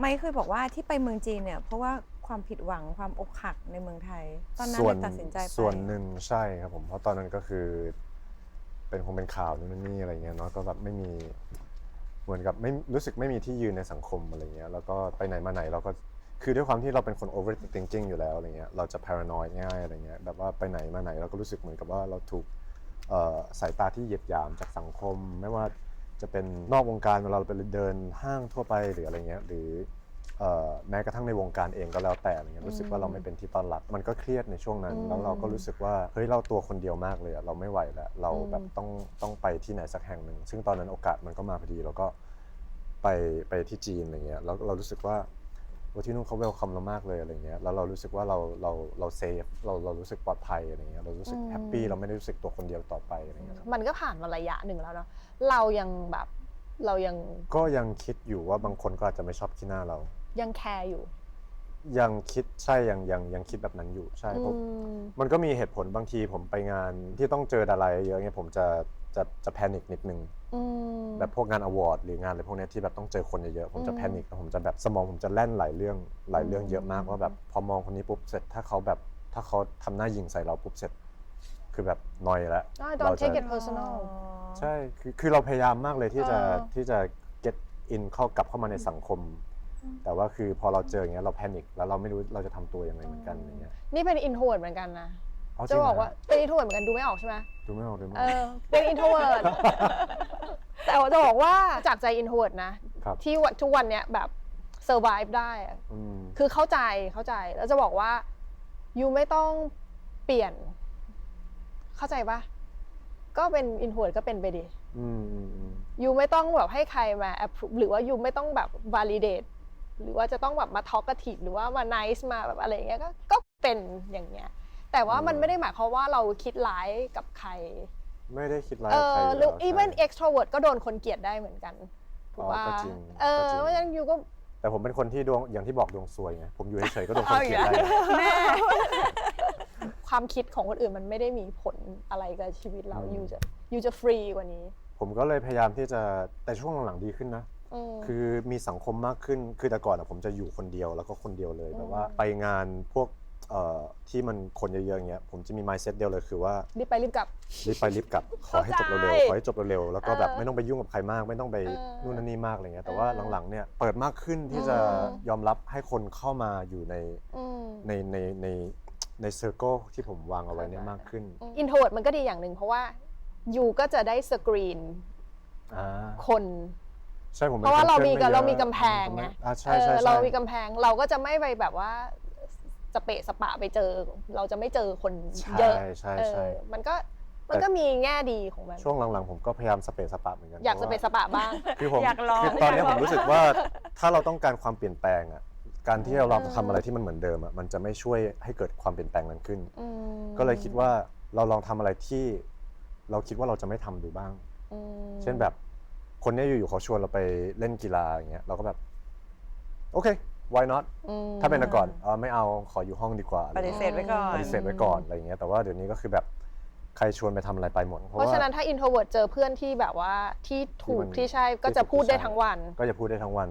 ไม่เคยบอกว่าที่ไปเมืองจีนเนี่ยเพราะว่าความผิดหวังความอกหักในเมืองไทย ตอนนั้นส่วนเลยตัดสินใจไปส่วนหนึ่งใช่ครับผมเพราะตอนนั้นก็คือ เป็นคงเป็นข่าวนู่นนนนี่อะไรเงี้ยเนาะก็แบบไม่มีเหมือนกับไม่รู้สึกไม่มีที่ยืนในสังคมอะไรเงี้ยแล้วก็ไปไหนมาไหนเราก็คือด้วยความที่เราเป็นคน overthinking อยู่แล้วอะไรเงี้ยเราจะ paranoid ง่ายอะไรเงี้ยแบบว่าไปไหนมาไหนเราก็รู้สึกเหมือนกับว่าเราถูกเอ่อสายตาที่เหยียดหยามจากสังคม ไม่ว่า จะเป็นนอกวงการเวลาเราไปเดินห้างทั่วไปหรืออะไรเงี้ยหรือเอ่อแม้กระทั่งในวงการเองก็แล้วแต่อะไรเงี้ยรู้สึกว่าเราไม่เป็นที่ต้อนรับ มันก็เครียดในช่วงนั้นอืมแล้วเราก็รู้สึกว่าเฮ้ยเราตัวคนเดียวมากเลยอะเราไม่ไหวแล้วเราอืมแบบต้องต้องไปที่ไหนสักแห่งหนึ่งซึ่งตอนนั้นโอกาสมันก็มาพอดีแล้วก็ไปไปที่จีนอะไรเงี้ยแล้วเรารู้สึกว่าโอ้ ที่นู่นเขาเวลคัมเรามากเลยอะไรเงี้ยแล้วเรารู้สึกว่าเราเราเราเซฟเราเรารู้สึกปลอดภัยอะไรเงี้ยเรารู้สึกแฮปปี้เราไม่ได้รู้สึกตัวคนเดียวต่อไปอะไรเงี้ยครับมันก็ผ่านมาระยะหนึ่งแล้วเนาะเรายังแบบเรายังก็ยังคิดอยู่ว่าบางคนก็อาจจะไม่ชอบขี้หน้าเรา ยังแคร์อยู่ ยังคิดใช่ยังยังยังคิดแบบนั้นอยู่ใช่เพราะอืมมันก็มีเหตุผลบางทีผมไปงานที่ต้องเจอดาราเยอะๆเงี้ยผมจะ จะจะแพนิคนิดนึงอืม แบบพวกงานอวอร์ดหรืองานอะไรพวกเนี้ยที่แบบต้องเจอคนเยอะๆผมจะอืมแพนิคแล้วผมจะแบบสมองผมจะแล่นหลายเรื่องหลายเรื่องเยอะมากว่าแบบพอมองคนนี้ปุ๊บเสร็จถ้าเขาแบบถ้าเขาทำหน้ายิงใส่เราปุ๊บเสร็จ คือแบบนอยแล้ว I เรา don't จะ take it personal ใช่คือคือเราพยายามมากเลยที่จะเออ ที่จะ get in เข้ากลับเข้ามาในสังคม แต่ว่าคือพอเราเจออย่างเงี้ยเราแพนิคแล้วเราไม่รู้เราจะทำตัวยังไงเหมือนกันอย่างเงี้ย นี่เป็น introvert เหมือนกันนะ อ๋อจะริงเหรบอกว่าเป็น introvert เหมือนกันดูไม่ออกใช่ไหมดูไม่ออกดูไม่อเออก อเป็น introvert แต่ว่าจะบอกว่าจากใจ introvert นะครับ ที่วันทุกวันเนี้ยแบบ survive ได้อะอืมคือเข้าใจเข้าใจแล้วจะบอกว่ายูไม่ต้องเปลี่ยน เข้าใจปะก็เป็น introvert ก็เป็นไปดิ อืมอืมอืม ยูไม่ต้องแบบให้ใครมา approve หรือว่ายูไม่ต้องแบบ validate หรือว่าจะต้องแบบมา talkative หรือว่ามา nice มาแบบอะไรอย่างเงี้ยก็ก็เป็นอย่างเงี้ย แต่ว่ามันไม่ได้หมายความว่าเราคิดร้ายกับใคร ไม่ได้คิดร้ายเอกับใครออยู่หรือแล้ว even ใช่ extrovert ก็โดนคนเกลียดได้เหมือนกันถูกอ๋อป่ะก็จริงเออก็จริง เพราะฉะนั้นยูก็แต่ผมเป็นคนที่ดวงอย่างที่บอกดวงซวยไงผมอยู่เฉยๆก็โดนคนเอาอีเกกลียดแล้วได้ความคิดของคนอื่นมันไม่ได้มีผลอะไรกับชีวิตเราอืมยูจะยูจะฟรีกว่านี้ ผมก็เลยพยายามที่จะแต่ช่วงหลังๆดีขึ้นนะมคือมีสังคมมากขึ้น คือแต่ก่อนอะผมจะอยู่คนเดียวแล้วก็คนเดียวเลยแบบว่าไปงานพวก เอ่อที่มันคนเยอะๆอย่างเงี้ยผมจะมี mindset เดียวเลยคือว่ารีบไปรีบกลับ รีบไปรีบกลับ ขอให้จบเร็วเข้าใจๆขอให้จบเร็วๆแล้วก็แบบเออไม่ต้องไปยุ่งกับใครมาก ไม่ต้องไปเออนู่นนั่นนี่มากอะไรเงี้ยแต่ว่าเออหลังๆเนี่ยเปิดมากขึ้นที่จะอืมยอมรับให้คนเข้ามาอยู่ในอืมในในในในเซอร์เคิลที่ผมวางเอาไว้เนี่ยมากขึ้น อินโทรดมันก็ดีอย่างหนึ่งเพราะว่ายูก็จะได้สกรีนอ่าคนใช่ผมป็นเพราะว่าเราคนมีพื่อนเราไยอะมีกำแพงไงอ่าใช่เอใช่อใช่เรามีกำแพงเราก็จะไม่ไปแบบว่า สเปะสปะไปเจอ เราจะไม่เจอคนเยอะใช่ใช่เอใช่อมันก็มันก็มีแง่ดีของมันช่วงหลังๆผมก็พยายามสเปซสปะเหมือนกันอยากสเปะสปะบ้างคือผมอยากลองคือตอนนี้อยากลผองมรู้สึกว่าถ้าเราต้องการความเปลี่ยนแปลงอะการที่เราทำอะไรที่มันเหมือนเดิมอะมันจะไม่ช่วยให้เกิดความเปลี่ยนแปลงนั้นขึ้นอืมก็เลยคิดว่าเราลองทำอะไรที่ เราคิดว่าเราจะไม่ทำดูบ้างอืมเช่นแบบคนเนี้ยอยู่ๆเขาชวนเราไปเล่นกีฬาอย่างเงี้ยเราก็แบบ โอเค why not อืมถ้าเป็นแต่ก่อนเออไม่เอาขออยู่ห้องดีกว่าปฏิเสธไว้ก่อน ปฏิเสธไว้ก่อนอะไรอย่างเงี้ยแต่ว่าเดี๋ยวนี้ก็คือแบบใครชวนไปทำอะไรไปหมดเพราะฉะนั้นถ้า introvert เจอเพื่อนที่แบบว่าที่ถูกที่มัน ที่ใช่ก็จะพูดได้ที่ใช่ทั้งวัน ก็จะพูดได้ทั้งวัน